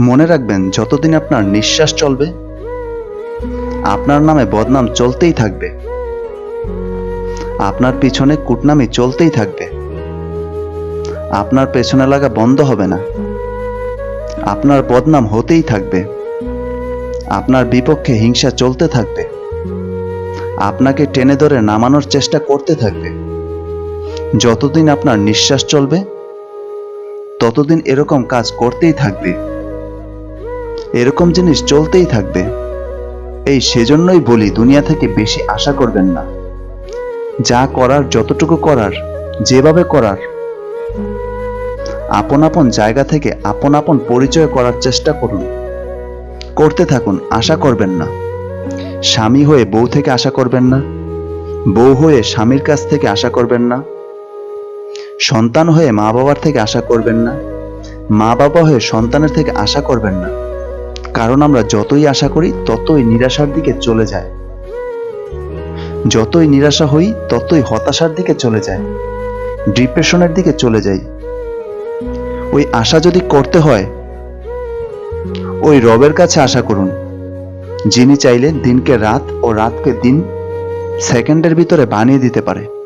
মনে রাখবেন, যতদিন আপনার নিঃশ্বাস চলবে, আপনার নামে বদনাম চলতেই থাকবে। আপনার পিছনে কুটনামি চলতেই থাকবে। আপনার পেছনে লাগা বন্ধ হবে না। আপনার বদনাম হতেই থাকবে। আপনার বিপক্ষে হিংসা চলতে থাকবে। আপনাকে টেনে ধরে নামানোর চেষ্টা করতে থাকবে। যতদিন আপনার নিঃশ্বাস চলবে, ততদিন এরকম কাজ করতেই থাকবে। এরকম জিনিস চলতেই থাকবে। এই সেজন্যই বলি, দুনিয়া থেকে বেশি আশা করবেন না। যা করার, যতটুকু করার, যেভাবে করার। আপন আপন জায়গা থেকে আপন আপন পরিচয় করার চেষ্টা করুন। করতে থাকুন, আশা করবেন না। স্বামী হয়ে বউ থেকে আশা করবেন না। বউ হয়ে স্বামীর কাছ থেকে আশা করবেন না। সন্তান হয়ে মা বাবার থেকে আশা করবেন না। মা বাবা হয়ে সন্তানের থেকে আশা করবেন না। কারণ আমরা যতই আশা করি, ততই নিরাশার দিকে চলে যায়। যতই নিরাশা হই, ততই হতাশার দিকে চলে যায়। ডিপ্রেশনের দিকে চলে যাই। ওই আশা যদি করতে হয়, ওই রবের কাছে আশা করুন। যিনি চাইলে দিনকে রাত ও রাতকে দিন সেকেন্ডের ভিতরে বানিয়ে দিতে পারে।